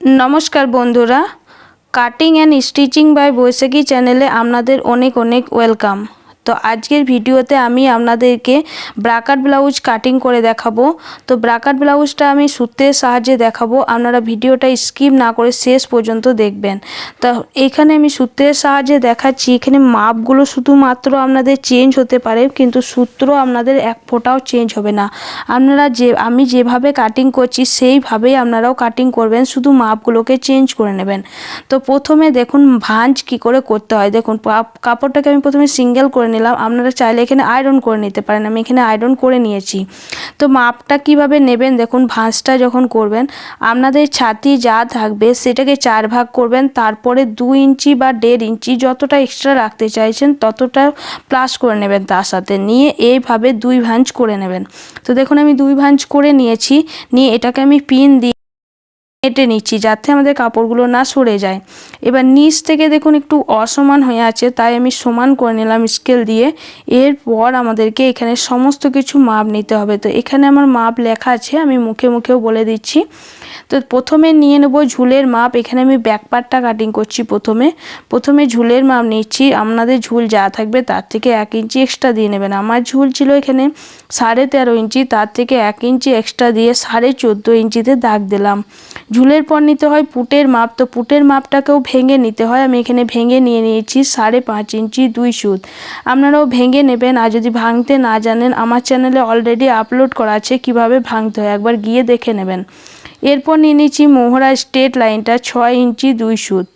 নমস্কার বন্ধুরা cutting and stitching by Baishakhi চ্যানেলে আপনাদের অনেক অনেক ওয়েলকাম তো আজকের ভিডিওতে আমি আপনাদেরকে ব্রাকাট ব্লাউজ কাটিং করে দেখাবো। তো ব্রাকাট ব্লাউজটা আমি সূত্রের সাহায্যে দেখাবো। আপনারা ভিডিওটা স্কিপ না করে শেষ পর্যন্ত দেখবেন। তো এখানে আমি সূত্রের সাহায্যে দেখাচ্ছি। এখানে মাপগুলো শুধুমাত্র আপনাদের চেঞ্জ হতে পারে, কিন্তু সূত্র আপনাদের এক ফোঁটাও চেঞ্জ হবে না। আপনারা যে, আমি যেভাবে কাটিং করছি, সেইভাবেই আপনারাও কাটিং করবেন। শুধু মাপগুলোকে চেঞ্জ করে নেবেন। তো প্রথমে দেখুন ভাঁজ কি করে করতে হয়। দেখুন কাপড়টাকে আমি প্রথমে সিঙ্গেল করে নিলাম। আপনারা চাইলে এখানে আয়রন করে নিতে পারেন, আমি এখানে আয়রন করে নিয়েছি। তো মাপটা কীভাবে নেবেন? দেখুন, ভাঁজটা যখন করবেন, আপনাদের ছাতি যা থাকবে সেটাকে চার ভাগ করবেন, তারপরে দু ইঞ্চি বা দেড় ইঞ্চি যতটা এক্সট্রা রাখতে চাইছেন ততটা প্লাস করে নেবেন তার সাথে। নিয়ে এইভাবে দুই ভাঁজ করে নেবেন। তো দেখুন, আমি দুই ভাঁজ করে নিয়েছি, নিয়ে এটাকে আমি পিন দিয়ে কেটে নিচ্ছি যাতে আমাদের কাপড়গুলো না সরে যায়। এবার নিচ থেকে দেখুন একটু অসমান হয়ে আছে, তাই আমি সমান করে নিলাম স্কেল দিয়ে। এরপর আমাদেরকে এখানে সমস্ত কিছু মাপ নিতে হবে। তো এখানে আমার মাপ লেখা আছে, আমি মুখে মুখেও বলে দিচ্ছি। তো প্রথমে নিয়ে নেব ঝুলের মাপ, এখানে আমি ব্যাক পার্টটা কাটিং করছি প্রথমে। প্রথমে ঝুলের মাপ নিচ্ছি, আপনাদের ঝুল যা থাকবে তার থেকে এক ইঞ্চি এক্সট্রা দিয়ে নেবেন। আমার ঝুল ছিল এখানে সাড়ে তেরো ইঞ্চি তার থেকে এক ইঞ্চি এক্সট্রা দিয়ে সাড়ে চোদ্দ ইঞ্চিতে দাগ দিলাম। ঝুলের পর নিতে হয় পুটের মাপ। তো পুটের মাপটাকেও ভেঙে নিতে হয়। আমি এখানে ভেঙে নিয়ে নিয়েছি সাড়ে পাঁচ ইঞ্চি দুই সুত। আপনারাও ভেঙে নেবেন। আর যদি ভাঙতে না জানেন, আমার চ্যানেলে অলরেডি আপলোড করা আছে কীভাবে ভাঙতে হয়। একবার গিয়ে দেখে নেবেন। এরপর নিয়ে নিয়েছি মোহরা স্টেট লাইনটা ছয় ইঞ্চি দুই সুত।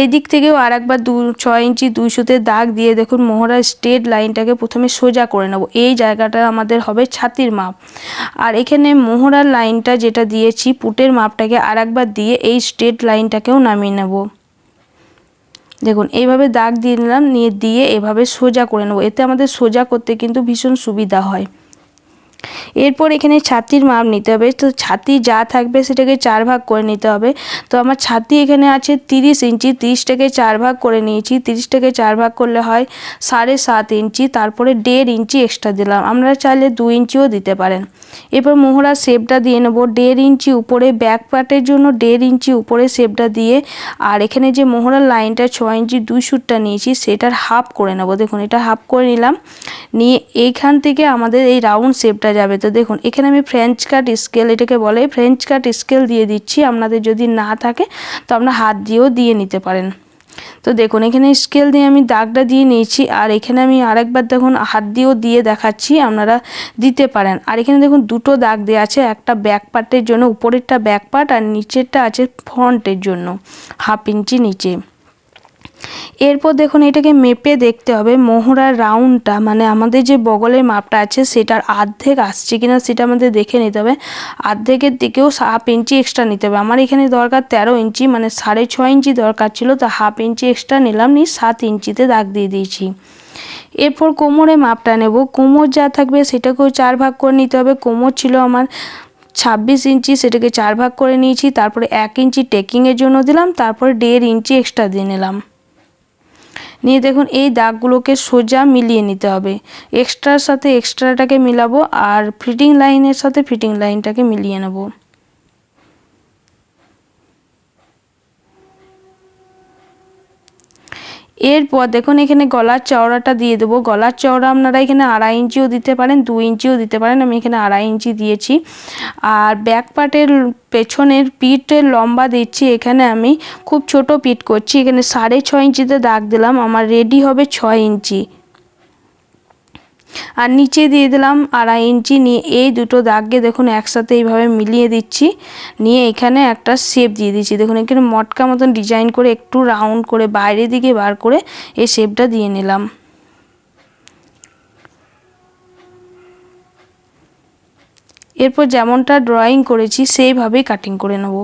এই দিক থেকেও আর একবার দু ছয় ইঞ্চি দুই সুতের দাগ দিয়ে দেখুন মোহরা স্ট্রেট লাইনটাকে প্রথমে সোজা করে নেব। এই জায়গাটা আমাদের হবে ছাতির মাপ। আর এখানে মোহরার লাইনটা যেটা দিয়েছি, পুটের মাপটাকে আর একবার দিয়ে এই স্ট্রেট লাইনটাকেও নামিয়ে নেব। দেখুন, এইভাবে দাগ দিয়ে নিলাম, নিয়ে দিয়ে এভাবে সোজা করে নেব। এতে আমাদের সোজা করতে কিন্তু ভীষণ সুবিধা হয়। এরপর এখানে ছাতির মাপ নিতে হবে। তো ছাতি যা থাকবে সেটাকে চার ভাগ করে নিতে হবে। তো আমার ছাতি এখানে আছে তিরিশ ইঞ্চি, তিরিশটাকে চার ভাগ করে নিয়েছি। তিরিশটাকে চার ভাগ করলে হয় সাড়ে সাত ইঞ্চি, তারপরে দেড় ইঞ্চি এক্সট্রা দিলাম। আপনারা চাইলে দু ইঞ্চিও দিতে পারেন। এরপর মোহরা শেপটা দিয়ে নেব। দেড় ইঞ্চি উপরে ব্যাক পার্টের জন্য দেড় ইঞ্চি উপরে শেপটা দিয়ে, আর এখানে যে মোহরার লাইনটা ছ ইঞ্চি দুই সুটটা নিয়েছি, সেটার হাফ করে নেব। দেখুন, এটা হাফ করে নিলাম। নিয়ে এইখান থেকে আমাদের এই রাউন্ড শেপটা যাবে। তো দেখুন, এখানে আমি ফ্রেঞ্চ কাট স্কেল এটাকে বলে ফ্রেঞ্চ কাট স্কেল দিয়ে দিচ্ছি। আপনাদের যদি না থাকে, তো আপনারা হাত দিয়েও দিয়ে নিতে পারেন। তো দেখুন, এখানে স্কেল দিয়ে আমি দাগটা দিয়ে নিয়েছি, আর এখানে আমি আরেকবার দেখুন, হাত দিয়েও দিয়ে দেখাচ্ছি, আপনারা দিতে পারেন। আর এখানে দেখুন, দুটো দাগ দেওয়া আছে, একটা ব্যাক পার্টের জন্য, উপরেরটা ব্যাক পার্ট আর নিচেরটা আছে ফ্রন্টের জন্য হাফ ইঞ্চি নিচে। এরপর দেখুন এটাকে মেপে দেখতে হবে, মোহরার রাউন্ডটা মানে আমাদের যে বগলের মাপটা আছে সেটার আর্ধেক আসছে কিনা সেটা আমাদের দেখে নিতে হবে। আর্ধেকের দিকেও হাফ ইঞ্চি এক্সট্রা নিতে হবে। আমার এখানে দরকার তেরো ইঞ্চি মানে সাড়ে ছয় ইঞ্চি দরকার ছিল, তো হাফ ইঞ্চি এক্সট্রা নিলাম, নিয়ে সাত ইঞ্চিতে দাগ দিয়ে দিয়েছি। এরপর কোমরে মাপটা নেব। কোমর যা থাকবে সেটাকেও চার ভাগ করে নিতে হবে। কোমর ছিল আমার ছাব্বিশ ইঞ্চি, সেটাকে চার ভাগ করে নিয়েছি, তারপরে এক ইঞ্চি টেকিংয়ের জন্য দিলাম, তারপরে দেড় ইঞ্চি এক্সট্রা দিয়ে নিলাম। নিয়ে দেখুন এই দাগগুলোকে সোজা মিলিয়ে নিতে হবে। এক্সট্রার সাথে এক্সট্রাটাকে মিলাবো আর ফিটিং লাইনের সাথে ফিটিং লাইনটাকে মিলিয়ে নেব। এরপর দেখুন এখানে গলার চওড়াটা দিয়ে দেবো। গলার চওড়া আপনারা এখানে আড়াই ইঞ্চিও দিতে পারেন, দু ইঞ্চিও দিতে পারেন, আমি এখানে আড়াই ইঞ্চি দিয়েছি। আর ব্যাক পার্টের পেছনের পিঠের লম্বা দিচ্ছি, এখানে আমি খুব ছোট পিঠ করছি। এখানে সাড়ে ছ ইঞ্চিতে দাগ দিলাম, আমার রেডি হবে ছয় ইঞ্চি। আর নিচে দিয়ে দিলাম আড়াই ইঞ্চি। নিয়ে এই দুটো দাগকে দেখুন একসাথে এইভাবে মিলিয়ে দিচ্ছি। নিয়ে এখানে একটা শেপ দিয়ে দিচ্ছি। দেখুন, এখানে মটকা মতন ডিজাইন করে একটু রাউন্ড করে বাইরের দিকে বার করে এই শেপটা দিয়ে নিলাম। এরপর যেমনটা ড্রয়িং করেছি, সেইভাবেই কাটিং করে নেব।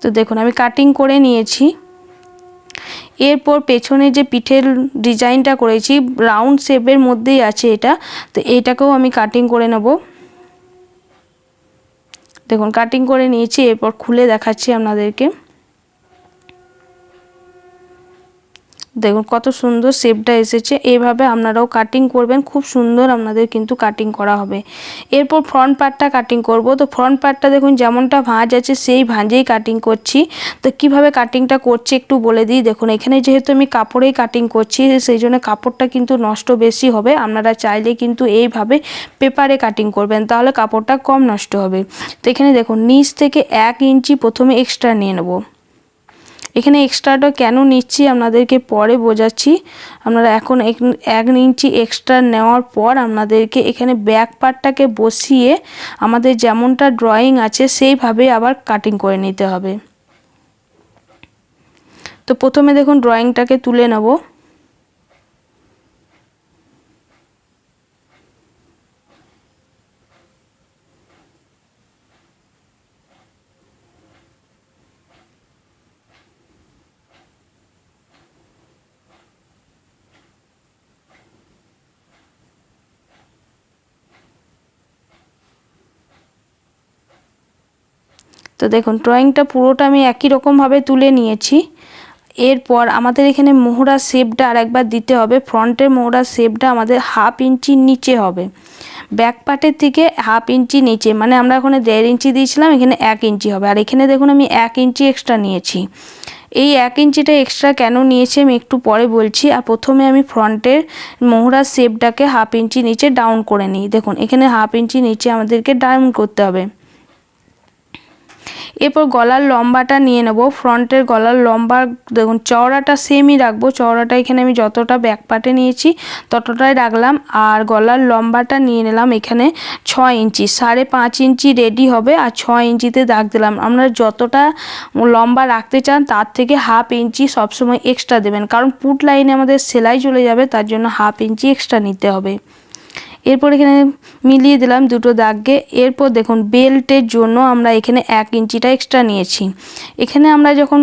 তো দেখুন, আমি কাটিং করে নিয়েছি। এরপর পেছনে যে পিঠের ডিজাইনটা করেছি রাউন্ড শেপের মধ্যেই আছে এটা। তো এটাকেও আমি কাটিং করে নেব। দেখুন কাটিং করে নিয়েছি, এরপর খুলে দেখাচ্ছি আপনাদেরকে। দেখুন, কত সুন্দর শেপটা এসেছে। এইভাবে আপনারাও কাটিং করবেন, খুব সুন্দর আপনাদের কিন্তু কাটিং করা হবে। এরপর ফ্রন্ট পার্টটা কাটিং করব। তো ফ্রন্ট পার্টটা দেখুন, যেমনটা ভাঁজ আছে, সেই ভাঁজেই কাটিং করছি। তো কীভাবে কাটিংটা করছি একটু বলে দিই। দেখুন, এখানে যেহেতু আমি কাপড়েই কাটিং করছি, সেই জন্য কাপড়টা কিন্তু নষ্ট বেশি হবে। আপনারা চাইলে কিন্তু এইভাবে পেপারে কাটিং করবেন, তাহলে কাপড়টা কম নষ্ট হবে। তো এখানে দেখুন, নিচ থেকে এক ইঞ্চি প্রথমে এক্সট্রা নিয়ে নেব। এখানে এক্সট্রাটা কেন নিচ্ছি আপনাদেরকে পরে বোঝাচ্ছি। আপনারা এখন এক ইঞ্চি এক্সট্রা নেওয়ার পর আপনাদেরকে এখানে ব্যাক পার্টটাকে বসিয়ে আমাদের যেমনটা ড্রয়িং আছে সেইভাবে আবার কাটিং করে নিতে হবে। তো প্রথমে দেখুন ড্রয়িংটাকে তুলে নেব। তো দেখুন ড্রয়িংটা পুরোটা আমি একই রকমভাবে তুলে নিয়েছি। এরপর আমাদের এখানে মোহরা শেপটা আর একবার দিতে হবে। ফ্রন্টের মোহরা শেপটা আমাদের হাফ ইঞ্চির নিচে হবে। ব্যাক পার্টের থেকে হাফ ইঞ্চি নিচে মানে আমরা ওখানে দেড় ইঞ্চি দিয়েছিলাম, এখানে এক ইঞ্চি হবে। আর এখানে দেখুন, আমি এক ইঞ্চি এক্সট্রা নিয়েছি। এই এক ইঞ্চিটা এক্সট্রা কেন নিয়েছি আমি একটু পরে বলছি। আর প্রথমে আমি ফ্রন্টের মোহরার শেপটাকে হাফ ইঞ্চি নিচে ডাউন করে নিই। দেখুন, এখানে হাফ ইঞ্চি নিচে আমাদেরকে ডাউন করতে হবে। এরপর গলার লম্বাটা নিয়ে নেব। ফ্রন্টের গলার লম্বা, দেখুন, চওড়াটা সেমই রাখব। চওড়াটা এখানে আমি যতটা ব্যাক পার্টে নিয়েছি, ততটাই রাখলাম। আর গলার লম্বাটা নিয়ে নিলাম এখানে ছয় ইঞ্চি। সাড়ে পাঁচ ইঞ্চি রেডি হবে আর ছয় ইঞ্চিতে দাগ দিলাম। আমরা যতটা লম্বা রাখতে চান, তার থেকে হাফ ইঞ্চি সবসময় এক্সট্রা দেবেন। কারণ পুট লাইনে আমাদের সেলাই চলে যাবে, তার জন্য হাফ ইঞ্চি এক্সট্রা নিতে হবে। এরপর এখানে মিলিয়ে দিলাম দুটো দাগকে। এরপর দেখুন, বেল্টের জন্য আমরা এখানে এক ইঞ্চিটা এক্সট্রা নিয়েছি। এখানে আমরা যখন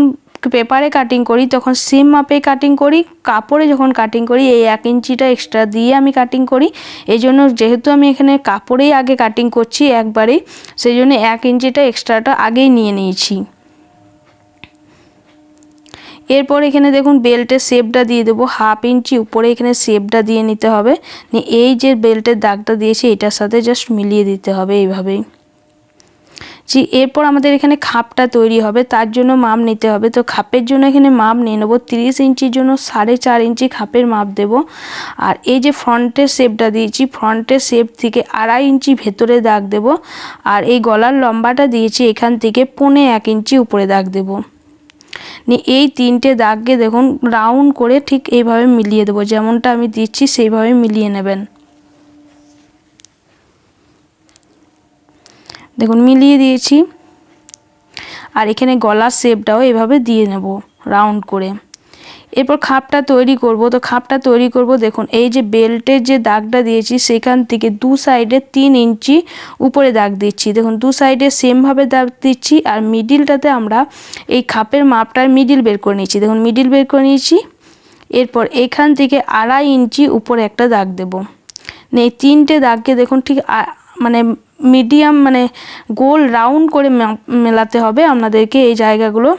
পেপারে কাটিং করি, তখন সেম মাপে কাটিং করি, কাপড়ে যখন কাটিং করি, এই এক ইঞ্চিটা এক্সট্রা দিয়ে আমি কাটিং করি। এই জন্য যেহেতু আমি এখানে কাপড়েই আগে কাটিং করছি একবারেই, সেই জন্য এক ইঞ্চিটা এক্সট্রাটা আগেই নিয়ে নিয়েছি। এরপর এখানে দেখুন বেল্টের শেপটা দিয়ে দেবো হাফ ইঞ্চি, উপরে এখানে শেপটা দিয়ে নিতে হবে। এই যে বেল্টের দাগটা দিয়েছি, এটার সাথে জাস্ট মিলিয়ে দিতে হবে এইভাবেই। জি, এরপর আমাদের এখানে খাপটা তৈরি হবে, তার জন্য মাপ নিতে হবে। তো খাপের জন্য এখানে মাপ নিয়ে নেব, তিরিশ ইঞ্চির জন্য সাড়ে চার ইঞ্চি খাপের মাপ দেব। আর এই যে ফ্রন্টের শেপটা দিয়েছি, ফ্রন্টের শেপ থেকে আড়াই ইঞ্চি ভেতরে দাগ দেব। আর এই গলার লম্বাটা দিয়েছি এখান থেকে পনে এক ইঞ্চি উপরে দাগ দেবো। এই তিনটে দাগকে দেখুন রাউন্ড করে ঠিক এইভাবে মিলিয়ে দেবো। যেমনটা আমি দিচ্ছি, সেইভাবে মিলিয়ে নেবেন। দেখুন, মিলিয়ে দিয়েছি। আর এখানে গলার শেপটাও এভাবে দিয়ে নেব রাউন্ড করে। এরপর খাপটা তৈরি করব। তো খাপটা তৈরি করব, দেখুন, এই যে বেল্টের যে দাগটা দিয়েছি, সেখান থেকে দু সাইডে তিন ইঞ্চি উপরে দাগ দিচ্ছি। দেখুন, দু সাইডে সেমভাবে দাগ দিচ্ছি আর মিডিলটাতে আমরা এই খাপের মাপটার মিডিল বের করে নিয়েছি দেখুন, মিডিল বের করে নিয়েছি, এরপর এখান থেকে আড়াই ইঞ্চি উপরে একটা দাগ দেব। এই তিনটে দাগকে দেখুন, ঠিক মানে মিডিয়াম মানে গোল রাউন্ড করে মেলাতে হবে। আপনাদেরকে এই জায়গাগুলো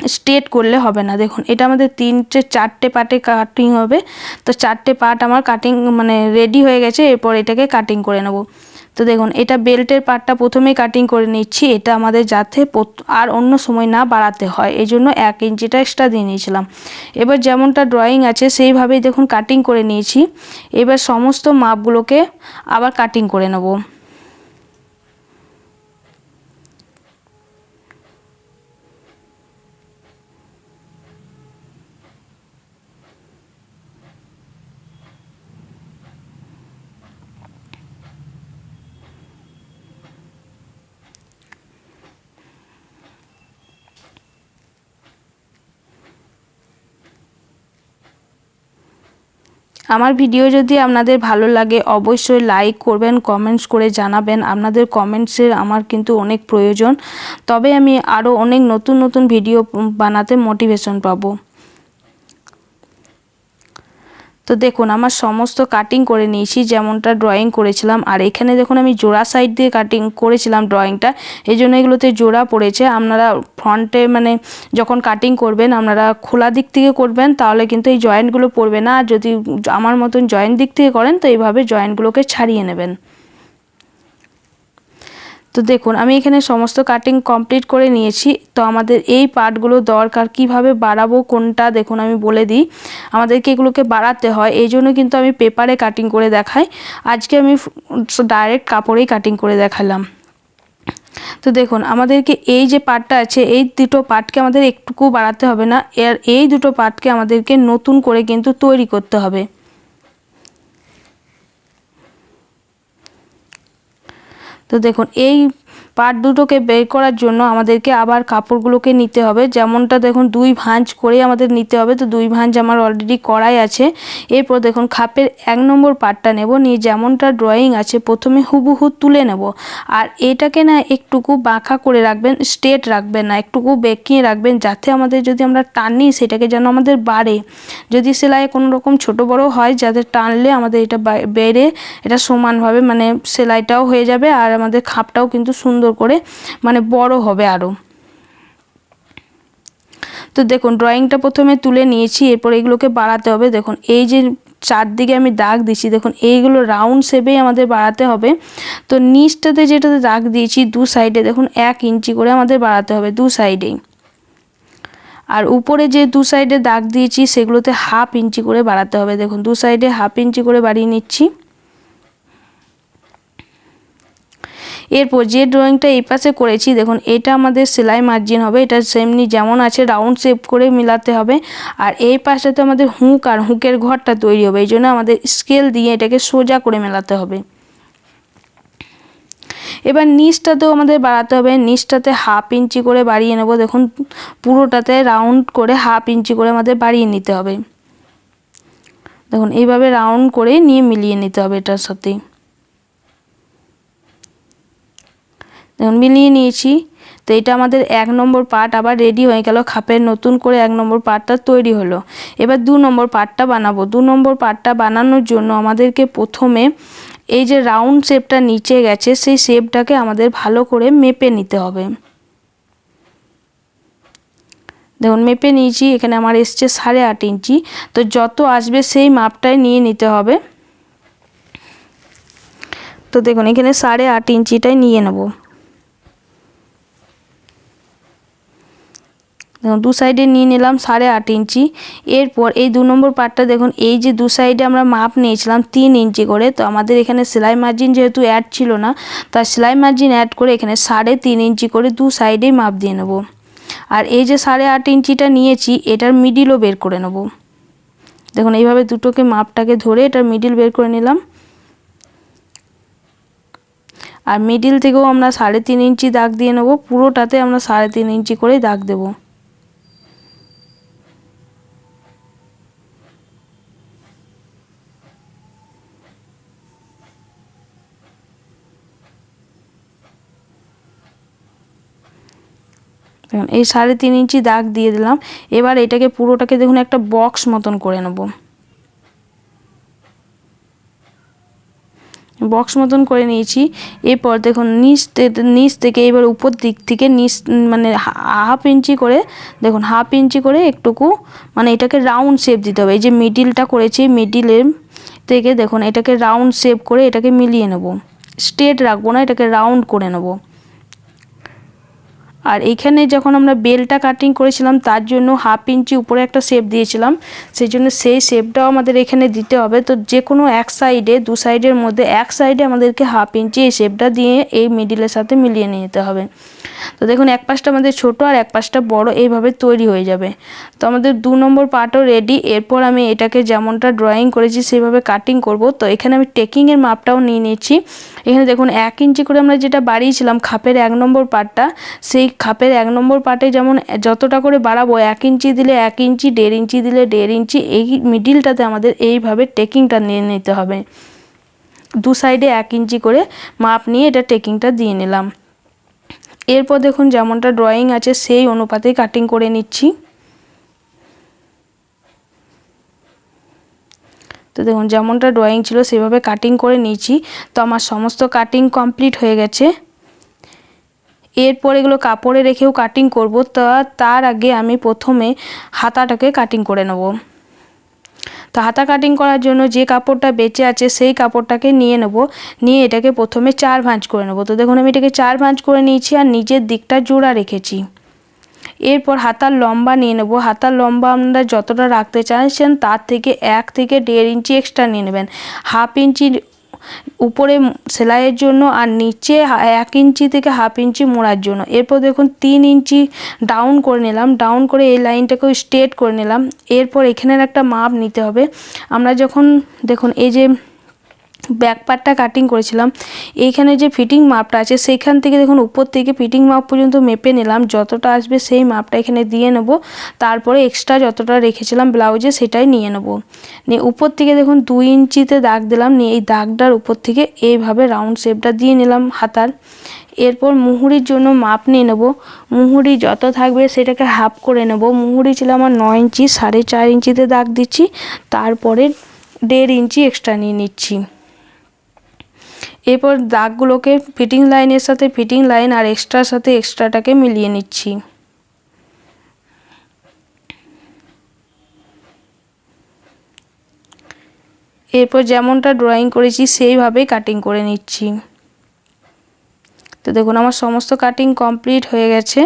স্ট্রেট করলে হবে না। দেখুন, এটা আমাদের তিনটে, চারটে পার্টে কাটিং হবে। তো চারটে পার্ট আমার কাটিং মানে রেডি হয়ে গেছে, এরপর এটাকে কাটিং করে নেব। তো দেখুন, এটা বেল্টের পার্টটা প্রথমেই কাটিং করে নিচ্ছি, এটা আমাদের যাতে আর অন্য সময় না বাড়াতে হয়। এই জন্য এক ইঞ্চিটা এক্সট্রা দিয়ে নিয়েছিলাম। এবার যেমনটা ড্রয়িং আছে, সেইভাবেই দেখুন কাটিং করে নিয়েছি। এবার সমস্ত মাপগুলোকে আবার কাটিং করে নেব। আমার ভিডিও যদি আপনাদের ভালো লাগে, অবশ্যই লাইক করবেন কমেন্টস করে জানাবেন। আপনাদের কমেন্টসের আমার কিন্তু অনেক প্রয়োজন। তবে আমি আরও অনেক নতুন নতুন ভিডিও বানাতে মোটিভেশন পাবো। তো দেখুন, আমার সমস্ত কাটিং করে নিয়েছি, যেমনটা ড্রয়িং করেছিলাম। আর এখানে দেখুন, আমি জোড়া সাইড দিয়ে কাটিং করেছিলাম ড্রয়িংটা এই জন্য এগুলোতে জোড়া পড়েছে। আপনারা ফ্রন্টে মানে যখন কাটিং করবেন, আপনারা খোলা দিক থেকে করবেন, তাহলে কিন্তু এই জয়েন্টগুলো পড়বে না। আর যদি আমার মতন জয়েন্ট দিক থেকে করেন, তো এইভাবে জয়েন্টগুলোকে ছাড়িয়ে নেবেন। তো দেখুন, আমি এখানে সমস্ত কাটিং কমপ্লিট করে নিয়েছি। তো আমাদের এই পার্টগুলো দরকার, কীভাবে বাড়াবো, কোনটা দেখুন আমি বলে দিই। আমাদেরকে এগুলোকে বাড়াতে হয়, এই জন্য কিন্তু আমি পেপারে কাটিং করে দেখাই। আজকে আমি ডাইরেক্ট কাপড়েই কাটিং করে দেখালাম। তো দেখুন, আমাদেরকে এই যে পার্টটা আছে, এই দুটো পার্টকে আমাদের একটুকু বাড়াতে হবে না। এর এই দুটো পার্টকে আমাদেরকে নতুন করে কিন্তু তৈরি করতে হবে। তো দেখুন এই পার্ট দুটোকে বের করার জন্য আমাদেরকে আবার কাপড়গুলোকে নিতে হবে। যেমনটা দেখুন, দুই ভাঁজ করে আমাদের নিতে হবে। তো দুই ভাঁজ আমার অলরেডি করাই আছে। এরপর দেখুন, খাপের এক নম্বর পাটটা নেব। নিয়ে যেমনটা ড্রয়িং আছে, প্রথমে হুবহু তুলে নেব। আর এটাকে না একটুকু বাঁকা করে রাখবেন স্ট্রেট রাখবেন না, একটুকু বেঁকিয়ে রাখবেন, যাতে আমাদের যদি আমরা টানি, সেটাকে যেন আমাদের বাড়ে। যদি সেলাই কোনো রকম ছোট বড় হয়, যাতে টানলে আমাদের এটা বেড়ে, এটা সমানভাবে মানে সেলাইটাও হয়ে যাবে, আর আমাদের খাপটাও কিন্তু সুন্দর সুন্দর করে মানে বড় হবে আরও তো দেখুন ড্রয়িংটা প্রথমে তুলে নিয়েছি, এরপর এগুলোকে বাড়াতে হবে। দেখুন, এই যে চারদিকে আমি দাগ দিচ্ছি দেখুন, এইগুলো রাউন্ড শেপেই আমাদের বাড়াতে হবে। তো নিচটাতে যেটাতে দাগ দিয়েছি, দু সাইডে দেখুন, এক ইঞ্চি করে আমাদের বাড়াতে হবে দু সাইডেই আর উপরে যে দু সাইডে দাগ দিয়েছি, সেগুলোতে হাফ ইঞ্চি করে বাড়াতে হবে। দেখুন, দু সাইডে হাফ ইঞ্চি করে বাড়িয়ে নিচ্ছি। এরপর যে ড্রয়িংটা এই পাশে করেছি, দেখুন, এটা আমাদের সেলাই মার্জিন হবে। এটা সেমনি যেমন আছে রাউন্ড শেপ করে মিলাতে হবে। আর এই পাশটাতে আমাদের হুঁক আর হুঁকের ঘরটা তৈরি হবে। এই জন্য আমাদের স্কেল দিয়ে এটাকে সোজা করে মেলাতে হবে। এবার নিচটাতেও আমাদের বাড়াতে হবে। নিচটাতে হাফ ইঞ্চি করে বাড়িয়ে নেব। দেখুন, পুরোটাতে রাউন্ড করে হাফ ইঞ্চি করে আমাদের বাড়িয়ে নিতে হবে। দেখুন, এইভাবে রাউন্ড করে নিয়ে মিলিয়ে নিতে হবে এটার সাথে। দেখুন, মিলিয়ে নিয়েছি। তো এটা আমাদের এক নম্বর পার্ট আবার রেডি হয়ে গেল। খাপের নতুন করে এক নম্বর পার্টটা তৈরি হলো। এবার দু নম্বর পার্টটা বানাবো। দু নম্বর পার্টটা বানানোর জন্য আমাদেরকে প্রথমে এই যে রাউন্ড শেপটা নিচে গেছে, সেই শেপটাকে আমাদের ভালো করে মেপে নিতে হবে। দেখুন, মেপে নিয়েছি। এখানে আমার এসছে সাড়ে আট ইঞ্চি। তো যত আসবে সেই মাপটাই নিয়ে নিতে হবে। তো দেখুন, এখানে সাড়ে আট ইঞ্চিটাই নিয়ে নেব। দু সাইডে নিয়ে নিলাম সাড়ে আট ইঞ্চি। এরপর এই দু নম্বর পার্টটা দেখুন, এই যে দু সাইডে আমরা মাপ নিয়েছিলাম তিন ইঞ্চি করে, তো আমাদের এখানে সেলাই মার্জিন যেহেতু অ্যাড ছিল না তার সেলাই মার্জিন অ্যাড করে এখানে সাড়ে তিন ইঞ্চি করে দু সাইডেই মাপ দিয়ে নেব। আর এই যে সাড়ে আট ইঞ্চিটা নিয়েছি, এটার মিডিলও বের করে নেব। দেখুন, এইভাবে দুটোকে মাপটাকে ধরে এটার মিডিল বের করে নিলাম। আর মিডিল থেকেও আমরা সাড়ে তিন ইঞ্চি দাগ দিয়ে নেব, পুরোটাতে আমরা সাড়ে তিন ইঞ্চি করে দাগ দেবো। দেখুন এই সাড়ে তিন ইঞ্চি দাগ দিয়ে দিলাম। এবার এটাকে পুরোটাকে দেখুন একটা বক্স মতন করে নেব। বক্স মতন করে নিয়েছি। এরপর দেখুন নিচ নিচ থেকে এবার উপর দিক থেকে নিচ মানে হাফ ইঞ্চি করে, দেখুন হাফ ইঞ্চি করে একটুকু মানে এটাকে রাউন্ড শেপ দিতে হবে। এই যে মিডিলটা করেছি, মিডিলের থেকে দেখুন এটাকে রাউন্ড শেপ করে এটাকে মিলিয়ে নেব। স্ট্রেট রাখব না, এটাকে রাউন্ড করে নেব। আর এইখানে যখন আমরা বেলটা কাটিং করেছিলাম, তার জন্য হাফ ইঞ্চি উপরে একটা শেপ দিয়েছিলাম। সেই জন্য সেই শেপটাও আমাদের এখানে দিতে হবে। তো যে কোনো এক সাইডে দু সাইডের মধ্যে এক সাইডে আমাদেরকে হাফ ইঞ্চি এই শেপটা দিয়ে এই মিডিলের সাথে মিলিয়ে নিয়ে যেতে হবে। তো দেখুন, এক পাশটা আমাদের ছোট আর এক পাশটা বড়, এইভাবে তৈরি হয়ে যাবে। তো আমাদের দু নম্বর পার্টও রেডি এরপর আমি এটাকে যেমনটা ড্রয়িং করেছি সেভাবে কাটিং করব। তো এখানে আমি টেকিংয়ের মাপটাও নিয়ে নিয়েছি। এখানে দেখুন, এক ইঞ্চি করে আমরা যেটা বাড়িয়েছিলাম খাপের এক নম্বর পার্টটা, সেই খাপের এক নম্বর পার্টে যেমন যতটা করে বাড়াবো, এক ইঞ্চি দিলে এক ইঞ্চি, দেড় ইঞ্চি দিলে দেড় ইঞ্চি, এই মিডিলটাতে আমাদের এইভাবে টেকিংটা নিয়ে নিতে হবে। দু সাইডে এক ইঞ্চি করে মাপ নিয়ে এটা টেকিংটা দিয়ে নিলাম। এরপর দেখুন যেমনটা ড্রয়িং আছে, সেই অনুপাতেই কাটিং করে নিচ্ছি। তো দেখুন যেমনটা ড্রয়িং ছিল, সেভাবে কাটিং করে নিয়েছি। তো আমার সমস্ত কাটিং কমপ্লিট হয়ে গেছে। এরপর এগুলো কাপড়ে রেখেও কাটিং করব। তা, তার আগে আমি প্রথমে হাতাটাকে কাটিং করে নেব। তো হাতা কাটিং করার জন্য যে কাপড়টা বেঁচে আছে সেই কাপড়টাকে নিয়ে নেব। নিয়ে এটাকে প্রথমে চার ভাঁজ করে নেব। তো দেখুন, আমি এটাকে চার ভাঁজ করে নিয়েছি আর নিজের দিকটা জোড়া রেখেছি। এরপর হাতার লম্বা নিয়ে নেব। হাতার লম্বা আপনারা যতটা রাখতে চাইছেন তার থেকে এক থেকে দেড় ইঞ্চি এক্সট্রা নিয়ে নেবেন। হাফ ইঞ্চির উপরে সেলাইয়ের জন্য আর নিচে এক ইঞ্চি থেকে হাফ ইঞ্চি মোড়ার জন্য। এরপর দেখুন তিন ইঞ্চি ডাউন করে নিলাম। ডাউন করে এই লাইনটাকেও স্ট্রেট করে নিলাম। এরপর এখানের একটা মাপ নিতে হবে। আমরা যখন দেখুন এই যে ব্যাক পার্টটা কাটিং করেছিলাম। এইখানে যে ফিটিং মাপটা আছে, সেইখান থেকে দেখুন, উপর থেকে ফিটিং মাপ পর্যন্ত মেপে নিলাম। যতটা আসবে সেই মাপটা এখানে দিয়ে নেব। তারপরে এক্সট্রা যতটা রেখেছিলাম ব্লাউজে সেটাই নিয়ে নেব। নিয়ে উপর থেকে দেখুন, দুই ইঞ্চিতে দাগ দিলাম। নিয়ে এই দাগটার উপর থেকে এইভাবে রাউন্ড শেপটা দিয়ে নিলাম হাতার। এরপর মুহুরির জন্য মাপ নিয়ে নেব। মুহুরি যত থাকবে সেটাকে হাফ করে নেব। মুহুরি ছিল আমার নয় ইঞ্চি, সাড়ে চার ইঞ্চিতে দাগ দিচ্ছি। তারপরে দেড় ইঞ্চি এক্সট্রা নিয়ে নিচ্ছি। এরপর দাগগুলোকে ফিটিং লাইনের সাথে ফিটিং লাইন আর এক্সট্রার সাথে এক্সট্রাটাকে মিলিয়ে নিচ্ছি। এরপর যেমনটা ড্রয়িং করেছি, সেইভাবেই কাটিং করে নিচ্ছি। তো দেখুন, আমার সমস্ত কাটিং কমপ্লিট হয়ে গেছে।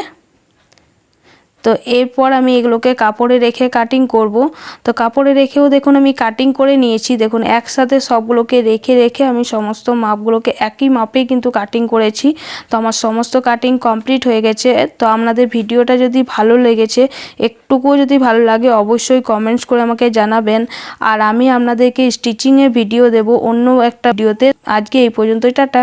তো এরপর আমি এগুলোকে কাপড়ে রেখে কাটিং করব। তো কাপড়ে রেখেও দেখুন আমি কাটিং করে নিয়েছি। দেখুন, একসাথে সবগুলোকে রেখে রেখে আমি সমস্ত মাপগুলোকে একই মাপেই কিন্তু কাটিং করেছি। তো আমার সমস্ত কাটিং কমপ্লিট হয়ে গেছে। তো আপনাদের ভিডিওটা যদি ভালো লেগেছে, একটুকুও যদি ভালো লাগে, অবশ্যই কমেন্টস করে আমাকে জানাবেন। আর আমি আপনাদেরকে স্টিচিংয়ের ভিডিও দেব অন্য একটা ভিডিওতে আজকে এই পর্যন্তই, টাটা।